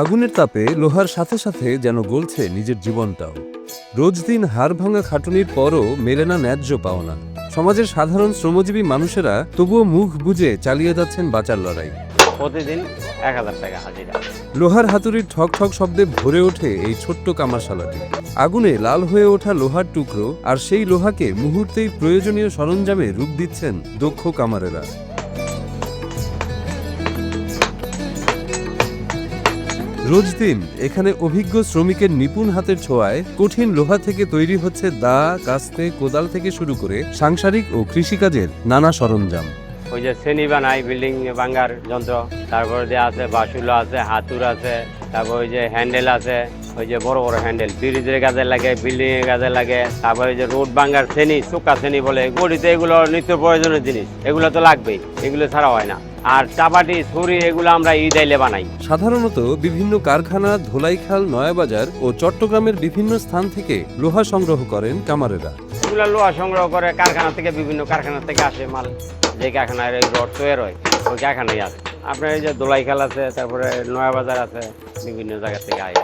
আগুনের তাপে লোহার সাথে সাথে যেন গলছে নিজের জীবনটাও। রোজ দিন হাড় ভাঙা খাটুনির পরও মেলে না ন্যায্য পাওনা। সমাজের সাধারণ শ্রমজীবী মানুষেরা তবুও মুখ বুজে চালিয়ে যাচ্ছেন বাঁচার লড়াই। প্রতিদিন এক হাজার টাকা হাজিরা। লোহার হাতুড়ির ঠক ঠক শব্দে ভরে ওঠে এই ছোট্ট কামারশালাটি আগুনে লাল হয়ে ওঠা লোহার টুকরো আর সেই লোহাকে মুহূর্তেই প্রয়োজনীয় সরঞ্জামে রূপ দিচ্ছেন দক্ষ কামারেরা। রোজ দিন এখানে অভিজ্ঞ শ্রমিকের নিপুণ হাতের ছোঁয়ায় কঠিন লোহা থেকে তৈরি হচ্ছে দা, কাস্তে, কোদাল থেকে শুরু করে সাংসারিক ও কৃষিকাজের নানা সরঞ্জাম। ওই যে শ্রেণি বানাই, বিল্ডিং ভাঙ্গার যন্ত্র, তারপরে যে আছে বাসুলো আছে, হাতুর আছে, তারপর ওই যে হ্যান্ডেল আছে ওই যে বড় বড় হ্যান্ডেল ব্রিজের কাজে লাগে বিল্ডিং এর কাজে লাগে তারপর ওই যে রোড ভাঙ্গার শ্রেণি চোকা শ্রেণি বলে গড়িতে এগুলো নিত্য প্রয়োজনীয় জিনিস এগুলো তো লাগবেই এগুলো ছাড়া হয় না। আর চাপাটি ছুরি এগুলো আমরা ইদাইলে বানাই। সাধারণত বিভিন্ন কারখানা ধোলাইখাল নয়াবাজার ও চট্টগ্রামের বিভিন্ন স্থান থেকে লোহা সংগ্রহ করেন কামারেরা। এগুলো লোহা সংগ্রহ করে কারখানা থেকে বিভিন্ন কারখানা থেকে আসে মাল যে কারখানায় রড তৈরি হয় ওই কারখানায় আসে। আপনার এই যে দোলাইখাল আছে তারপরে নয়াবাজার আছে বিভিন্ন জায়গা থেকে আয়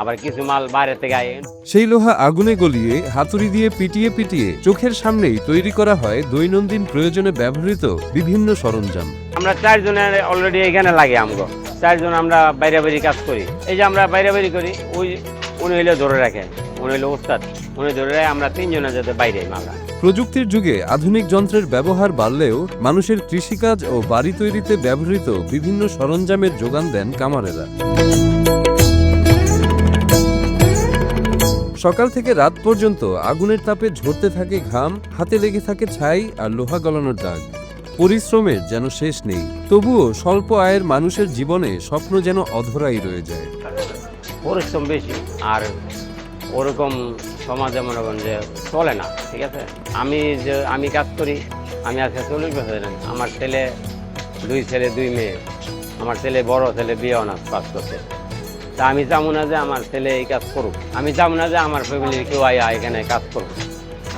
আবার কিছু মাল বাইরে থেকে আয় সেই লোহা আগুনে গলিয়ে হাতুড়ি দিয়ে পিটিয়ে পিটিয়ে চোখের সামনেই তৈরি করা হয় দৈনন্দিন প্রয়োজনে ব্যবহৃত বিভিন্ন সরঞ্জাম। আমরা চারজনের অলরেডি এখানে লাগে আমগো। চারজন আমরা বাইরে বাইরে কাজ করি। এই যে আমরা বাইরে বাইরে করি ওই উনি হইলে ধরে রাখে উনি হইলে ওস্তাদ উনি ধরে রাখে আমরা তিনজনে যাতে বাইরে মালরা প্রযুক্তির যুগে আধুনিক যন্ত্রের ব্যবহার বাড়লেও মানুষের কৃষিকাজ ও বাড়ি তৈরিতে ব্যবহৃত বিভিন্ন সরঞ্জামের যোগান দেন কামারেরা। সকাল থেকে রাত পর্যন্ত আগুনের তাপে ঝরতে থাকে ঘাম, হাতে লেগে থাকে ছাই আর লোহা গলানোর দাগ। পরিশ্রমের যেন শেষ নেই, তবুও স্বল্প আয়ের মানুষের জীবনে স্বপ্ন যেন অধরাই রয়ে যায়। পরিশ্রম বেশি, আর ওরকম সমাজে মনে করেন যে চলে না, ঠিক আছে? আমি যে, আমি কাজ করি, আমি আজকে চল্লিশ বছর আমার ছেলে দুই ছেলে, দুই মেয়ে, আমার ছেলে বড়, ছেলে বিয়ে অনার্স পাস করছে। তা আমি চাবো না যে আমার ছেলে এই কাজ করুক। আমি চাবো না যে আমার ফ্যামিলির কেউ আয় এখানে কাজ করুক।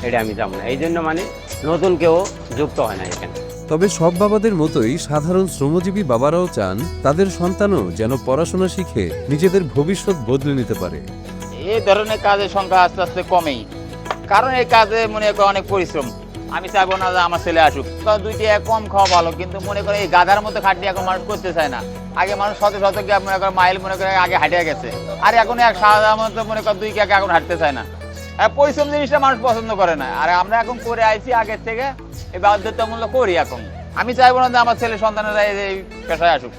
এটা আমি চাবো না। এই জন্য মানে নতুন কেউ যুক্ত হয় না এখানে। তবে সব বাবাদের মতোই সাধারণ শ্রমজীবী বাবারাও চান তাদের সন্তানও যেন পড়াশোনা শিখে নিজেদের ভবিষ্যৎ বদলে নিতে পারে। এই ধরনের কাজের সংখ্যা আস্তে আস্তে কমেই। কারণ এই কাজে মনে করে অনেক পরিশ্রম। আমি চাইব না যে আমার ছেলে আসুক। দুইটি কম খাওয়া ভালো, কিন্তু মনে করে এই গাধার মতো খাটনি এখন মানুষ করতে চায় না। আগে মানুষ শত শত মনে করে মাইল মনে করে আগে হাঁটিয়ে গেছে। আর এখন এক সাধারণ মতো মনে করে দুই কে এখন হাঁটতে চায় না। আর পরিশ্রম জিনিসটা মানুষ পছন্দ করে না। আর আমরা এখন করে আইছি আগের থেকে, এই বাধ্যতামূলক করি এখন। আমি চাইব না যে আমার ছেলে সন্তানেরা এই পেশায় আসুক।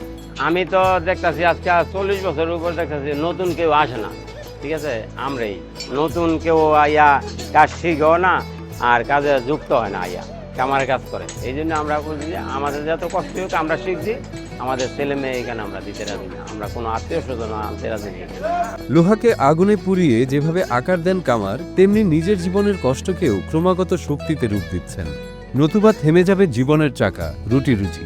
আমি তো দেখতেছি আজকে চল্লিশ বছরের উপর দেখতেছি নতুন কেউ আসে না। ঠিক আছে? আমরাই। নতুন কেউ আইয়া কাজ শিখেও না, আর কাজে যুক্ত হয় না আইয়া আমার কাজ করে। এই জন্য আমরা বলছি যে আমাদের যত কষ্ট হোক আমরা শিখছি, আমাদের ছেলে মেয়ে এখানে আমরা দিতে রাজি না। আমরা কোনো আত্মীয় স্বজন আনতে রাজি নেই লোহাকে আগুনে পুড়িয়ে যেভাবে আকার দেন কামার, তেমনি নিজের জীবনের কষ্টকেও ক্রমাগত শক্তিতে রূপ দিচ্ছেন। নতুবা থেমে যাবে জীবনের চাকা, রুটি রুচি